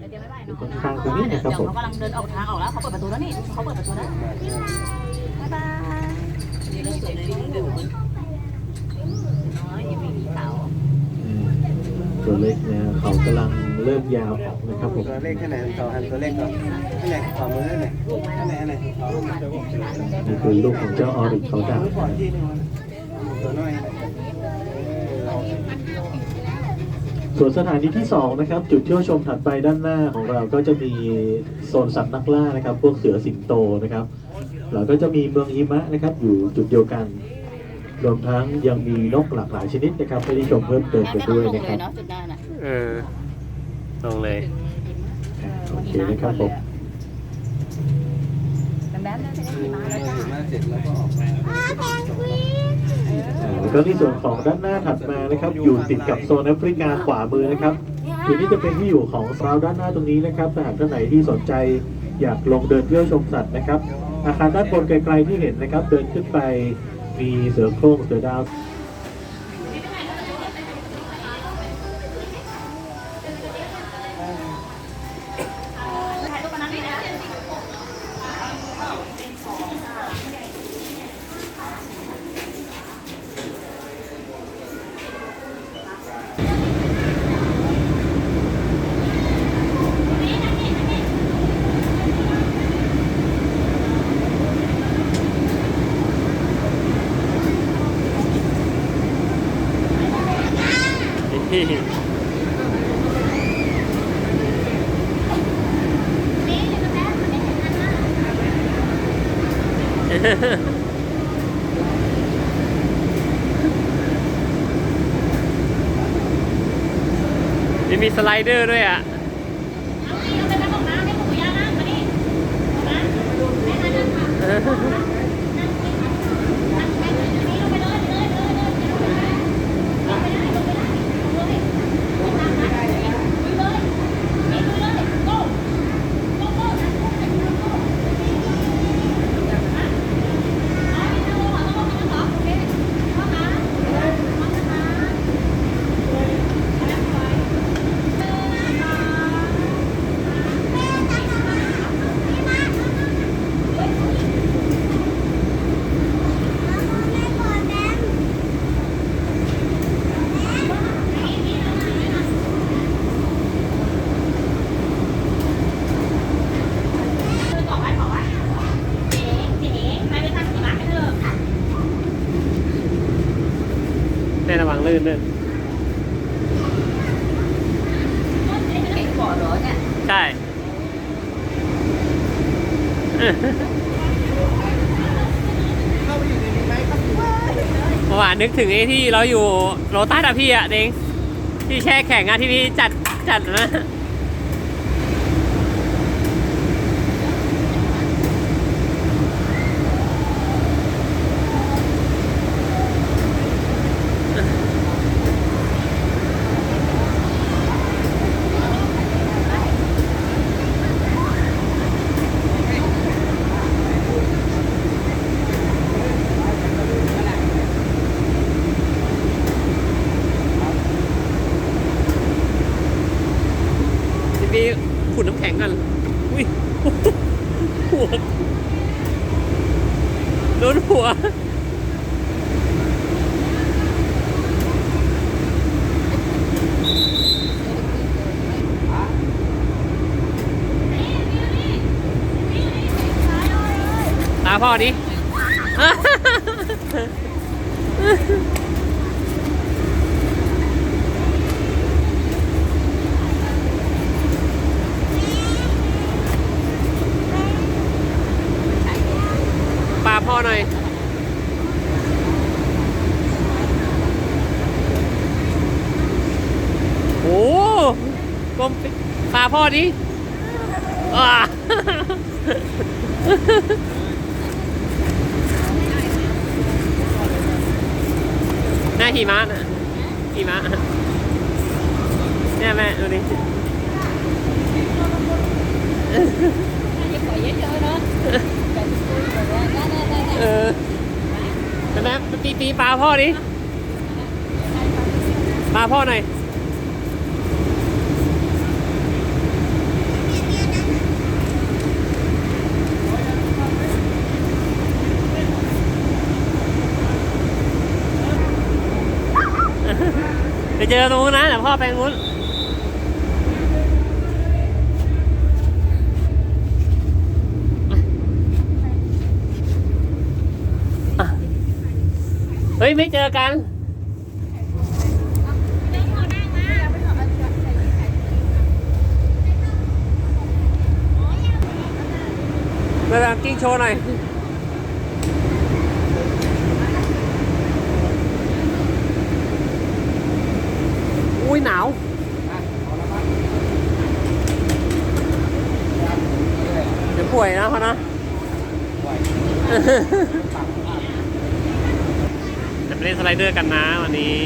อยู่เนาะข้างๆตรงนี้นะครับเดี๋ยวผมเขากำลังเดินออกทางออกแล้วเขาเปิดประตูแล้วนี่เขาเปิดประตูแล้วบ๊ายบายนี่เราสวยเลยนี่เดินน้อยยังไม่มีเต่าตัวเล็กเนี่ยเขากำลังเริ่มยาวออกนะครับผมตัวเลขแค่ไหนต่อหันตัวเลขก่อนนี่ไหนขอมือนี่ไหนอันไหนอันไหนนี่คือลูกของเจ้าออริกเขาดมือก่อนที่นึงตัวน้อย ส่วนสถานีที่สองนะครับจุดเที่ยวชมถัดไปด้านหน้าของเราก็จะมีโซนสัตว์นักล่านะครับ พวกเสือสิงโตนะครับแล้วก็จะมีเมืองหิมะนะครับ อยู่จุดเดียวกัน รวมทั้งยังมีนกหลากหลายชนิดนะครับให้ได้ชมเพิ่มเติมกันด้วยนะครับเนาะจุดหน้าน่ะเออลงเลยโอเคนะครับผมแบมแบมน่าจะได้ขี่ม้าแล้วจ้ามาเสร็จแล้วก็ออกมาอ่า แล้วก็ในส่วนของด้านหน้าถัดมานะครับอยู่ติดกับโซนแอฟริกาขวามือนะครับจุดนี้จะเป็นที่อยู่ของซาวด้านหน้าตรงนี้นะครับถ้าหากท่านไหนที่สนใจอยากลงเดินเที่ยวชมสัตว์นะครับ อาคารด้านบนไกลๆที่เห็นนะครับ เดินขึ้นไปมีเสือโคร่งเสือดาว นี่มีสไลเดอร์ด้วยอะ แน่ระวังลื่นเก่งกว่าเหรอเนี่ยใช่เมื่อวานนึกถึงไอ้ที่เราอยู่โรตัสอะพี่อะเด้งที่แช่แข็งอะที่พี่จัดจัดนะ พี่ขุดน้ำแข็งกันอุ้ยหัวโดนหัวตาพ่อดิ ปลาพ่อ หน่อยโอ้กลมปลาพ่อดิอ่หน้าหิมะน่ะหิมะเนี่ยแม่ดูดิอย่าปล่อยเยอะๆนะ ปีปลาพ่อนี่ปลาพ่อหน่อยไปเจอตรงนู้นนะแต่พ่อไปนู้น เฮ้ยไม่เจอกัน มาลองกิ้งโชว์หน่อย อุ้ยหนาว เดี๋ยวป่วยนะพ่อนะ เล่นสไลเดอร์กันนะวันนี้